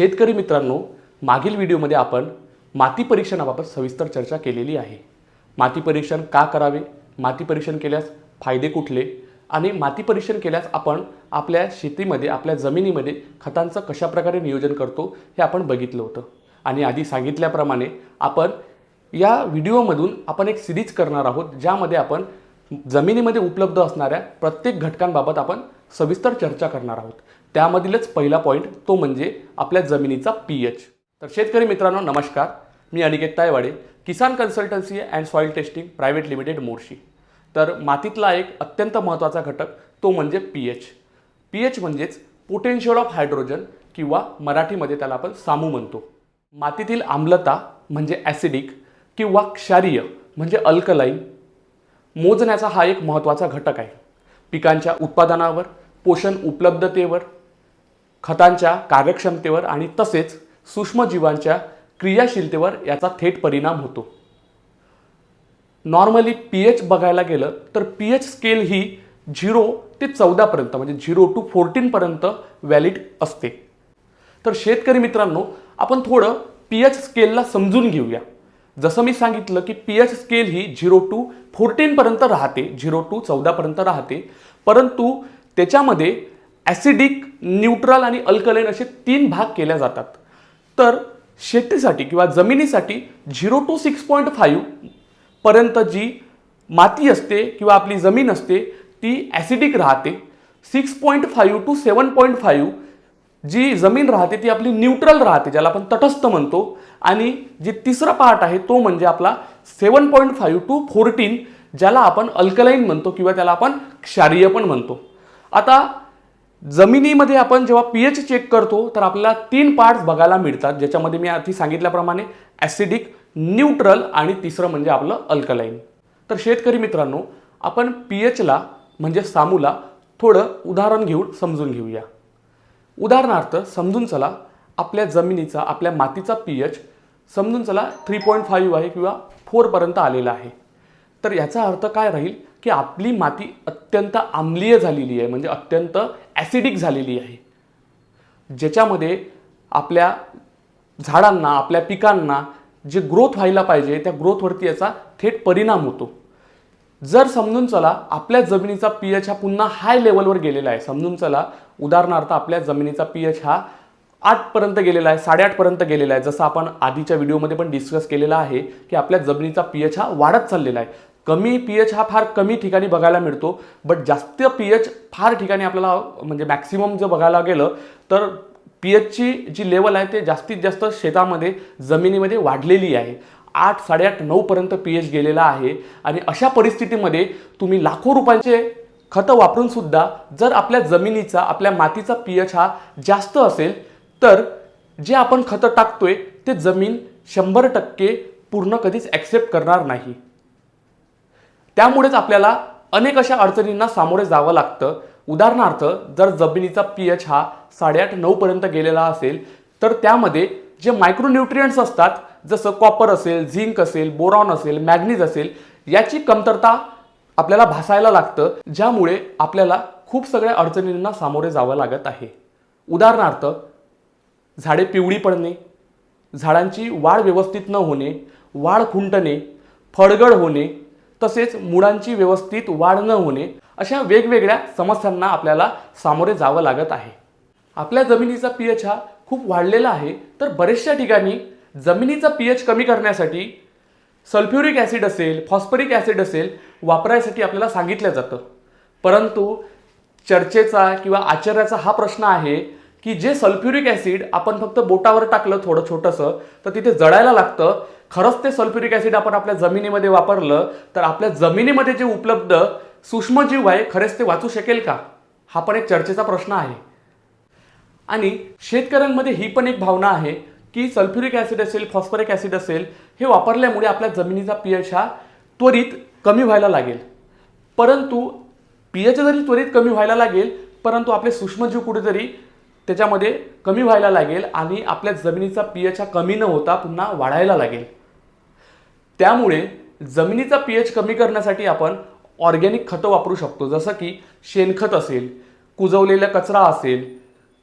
शेतकरी मित्रांनो मागील व्हिडिओमध्ये आपण माती परीक्षणाबाबत सविस्तर चर्चा केलेली आहे. माती परीक्षण का करावे? माती परीक्षण केल्यास फायदे कुठले? आणि माती परीक्षण केल्यास आपण आपल्या शेतीमध्ये आपल्या जमिनीमध्ये खतांचं कशाप्रकारे नियोजन करतो हे आपण बघितलं होतं. आणि आधी सांगितल्याप्रमाणे आपण या व्हिडिओमधून आपण एक सिरीज करणार आहोत ज्यामध्ये आपण जमिनीमध्ये उपलब्ध असणाऱ्या प्रत्येक घटकांबाबत आपण सविस्तर चर्चा करणार आहोत. त्यामधीलच पहिला पॉईंट तो म्हणजे आपल्या जमिनीचा पी एच तर शेतकरी मित्रांनो नमस्कार. मी Aniket Taywade Kisan consultancy and soil testing private limited Morshi. तर मातीतला एक अत्यंत महत्त्वाचा घटक तो म्हणजे पी एच पी एच म्हणजेच पोटेन्शियल ऑफ हायड्रोजन किंवा मराठीमध्ये त्याला आपण सामू म्हणतो. मातीतील आम्लता म्हणजे ॲसिडिक किंवा क्षारीय म्हणजे अल्कलाईन मोजण्याचा हा एक महत्त्वाचा घटक आहे. पिकांच्या उत्पादनावर पोषण उपलब्धतेवर खतांच्या कार्यक्षमतेवर आणि तसेच सूक्ष्मजीवांच्या क्रियाशीलतेवर याचा थेट परिणाम होतो. नॉर्मली पी एच बघायला गेलं तर पी एच स्केल ही झिरो ते चौदापर्यंत म्हणजे झिरो टू फोर्टीनपर्यंत व्हॅलिड असते. तर शेतकरी मित्रांनो आपण थोडं पी एच स्केलला समजून घेऊया. जसं मी सांगितलं की पी एच स्केल ही झिरो टू फोर्टीनपर्यंत राहते झिरो टू चौदापर्यंत राहते. परंतु त्याच्यामध्ये ॲसिडिक न्यूट्रल आणि अल्कलाईन असे तीन भाग केल्या जातात. तर शेतीसाठी किंवा जमिनीसाठी zero to six point five पर्यंत जी माती असते किंवा आपली जमीन असते ती ॲसिडिक राहते. Six point five to seven point five जी जमीन राहते ती आपली न्यूट्रल राहते ज्याला आपण तटस्थ म्हणतो. आणि जे तिसरा पार्ट आहे तो म्हणजे आपला seven point five to fourteen ज्याला आपण अल्कलाईन म्हणतो किंवा त्याला आपण क्षारीय पण म्हणतो. आता जमिनीमध्ये आपण जेव्हा पी एच चेक करतो तर आपल्याला तीन पार्ट्स बघायला मिळतात. ज्याच्यामध्ये मी आधी सांगितल्याप्रमाणे ॲसिडिक न्यूट्रल आणि तिसरं म्हणजे आपलं अल्कलाईन तर शेतकरी मित्रांनो आपण पी एचला म्हणजे सामूला थोडं उदाहरण घेऊन समजून घेऊया. उदाहरणार्थ समजून चला आपल्या जमिनीचा आपल्या मातीचा पी एच समजून चला थ्री पॉईंट फाईव्ह आहे किंवा फोरपर्यंत आलेला आहे. तर याचा अर्थ काय राहील की आपली माती अत्यंत आम्लीय झालेली आहे म्हणजे अत्यंत ॲसिडिक झालेली आहे. ज्याच्यामध्ये आपल्या झाडांना आपल्या पिकांना जे ग्रोथ व्हायला पाहिजे त्या ग्रोथवरती याचा थेट परिणाम होतो. जर समजून चला आपल्या जमिनीचा पी एच हा पुन्हा हाय लेवलवर गेलेला आहे. समजून चला उदाहरणार्थ आपल्या जमिनीचा पी एच हा आठपर्यंत गेलेला आहे साडेआठपर्यंत गेलेला आहे. जसं आपण आधीच्या व्हिडिओमध्ये पण डिस्कस केलेला आहे की आपल्या जमिनीचा पी एच हा वाढत चाललेला आहे. कमी पी एच हा फार कमी ठिकाणी बघायला मिळतो बट जास्त पी एच फार ठिकाणी आपल्याला म्हणजे मॅक्सिमम जर बघायला गेलं तर पी एचची जी लेवल आहे ते जास्तीत जास्त शेतामध्ये जमिनीमध्ये वाढलेली आहे. आठ साडेआठ नऊपर्यंत पी एच गेलेला आहे. आणि अशा परिस्थितीमध्ये तुम्ही लाखो रुपयांचे खतं वापरून सुद्धा जर आपल्या जमिनीचा आपल्या मातीचा पी एच हा जास्त असेल तर जे आपण खतं टाकतोय ते जमीन शंभर टक्के पूर्ण कधीच ॲक्सेप्ट करणार नाही. त्यामुळेच आपल्याला अनेक अशा अडचणींना सामोरे जावं लागतं. उदाहरणार्थ जर जमिनीचा पी एच हा साडेआठ नऊपर्यंत गेलेला असेल तर त्यामध्ये जे मायक्रोन्युट्रियंट्स असतात जसं कॉपर असेल झिंक असेल बोरॉन असेल मॅग्नीज असेल याची कमतरता आपल्याला भासायला लागतं ज्यामुळे आपल्याला खूप सगळ्या अडचणींना सामोरे जावं लागत आहे. उदाहरणार्थ झाडे पिवळी पडणे झाडांची वाढ व्यवस्थित न होणे वाढ खुंटणे फळगड होणे तसेच मुळांची व्यवस्थित वाढ न होणे अशा वेगवेगळ्या समस्यांना आपल्याला सामोरे जावं लागत आहे. आपल्या जमिनीचा पी एच हा खूप वाढलेला आहे तर बरेचशा ठिकाणी जमिनीचा पी एच कमी करण्यासाठी सल्फ्युरिक ॲसिड असेल फॉस्फरिक ॲसिड असेल वापरायसाठी आपल्याला सांगितलं जातं. परंतु चर्चेचा किंवा आश्चर्याचा हा प्रश्न आहे की जे सल्फ्युरिक ॲसिड आपण फक्त बोटावर टाकलं थोडं छोटंसं तर तिथे जळायला लागतं खरंच ते सल्फ्युरिक ॲसिड आपण आपल्या जमिनीमध्ये वापरलं तर आपल्या जमिनीमध्ये जे उपलब्ध सूक्ष्मजीव आहे खरेच ते वाचू शकेल का? हा पण एक चर्चेचा प्रश्न आहे. आणि शेतकऱ्यांमध्ये ही पण एक भावना आहे की सल्फ्युरिक ॲसिड असेल फॉस्फरिक ॲसिड असेल हे वापरल्यामुळे आपल्या जमिनीचा पी एच हा त्वरित कमी व्हायला लागेल. परंतु पी एच जरी त्वरित कमी व्हायला लागेल परंतु आपले सूक्ष्मजीव कुठेतरी त्याच्यामध्ये कमी व्हायला लागेल आणि आपल्या जमिनीचा पी एच हा कमी न होता पुन्हा वाढायला लागेल. त्यामुळे जमिनीचा पी एच कमी करण्यासाठी आपण ऑर्गॅनिक खतं वापरू शकतो. जसं की शेणखत असेल कुजवलेला कचरा असेल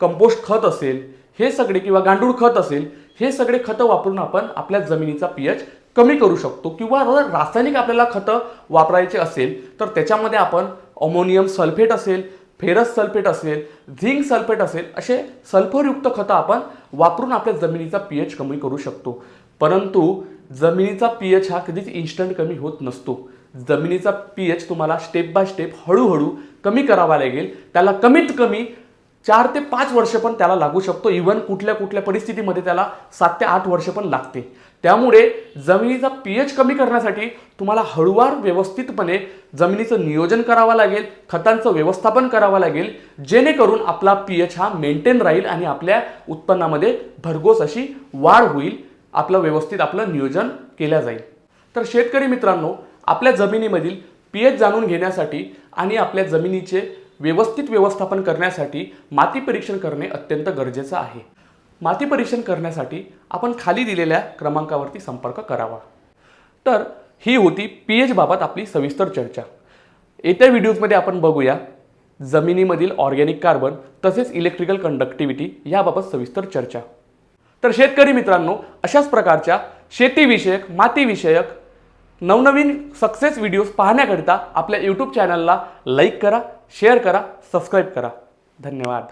कंपोस्ट खत असेल हे सगळे किंवा गांडूळ खत असेल हे सगळे खतं वापरून आपण आपल्या जमिनीचा पीएच कमी करू शकतो. किंवा जर रासायनिक आपल्याला खतं वापरायचे असेल तर त्याच्यामध्ये आपण अमोनियम सल्फेट असेल फेरस सल्फेट असेल झिंक सल्फेट असेल असे सल्फरयुक्त खतं आपण वापरून आपल्या जमिनीचा पीएच कमी करू शकतो. परंतु जमिनीचा पी एच हा कधीच इन्स्टंट कमी होत नसतो. जमिनीचा पीएच तुम्हाला स्टेप बाय स्टेप हळूहळू कमी करावा लागेल. त्याला कमीत कमी चार ते पाच वर्ष पण त्याला लागू शकतो. इव्हन कुठल्या कुठल्या परिस्थितीमध्ये त्याला सात ते आठ वर्ष पण लागते. त्यामुळे जमिनीचा पीएच कमी करण्यासाठी तुम्हाला हळूवार व्यवस्थितपणे जमिनीचं नियोजन करावं लागेल. खतांचं व्यवस्थापन करावं लागेल. जेणेकरून आपला पीएच हा मेंटेन राहील आणि आपल्या उत्पन्नामध्ये भरघोस अशी वाढ होईल. आपलं व्यवस्थित आपलं नियोजन केलं जाईल. तर शेतकरी मित्रांनो आपल्या जमिनीमधील पीएच जाणून घेण्यासाठी आणि आपल्या जमिनीचे व्यवस्थित व्यवस्थापन करण्यासाठी माती परीक्षण करणे अत्यंत गरजेचं आहे. माती परीक्षण करण्यासाठी आपण खाली दिलेल्या क्रमांकावरती संपर्क करावा. तर ही होती पी एचबाबत आपली सविस्तर चर्चा. येत्या व्हिडिओजमध्ये आपण बघूया जमिनीमधील ऑर्गॅनिक कार्बन तसेच इलेक्ट्रिकल कंडक्टिव्हिटी याबाबत सविस्तर चर्चा. तर शेतकरी मित्रांनो अशाच प्रकारच्या शेतीविषयक मातीविषयक नवनवीन सक्सेस व्हिडिओज पाहण्याकरिता आपल्या यूट्यूब चॅनलला लाईक करा शेअर करा सबस्क्राईब करा. धन्यवाद.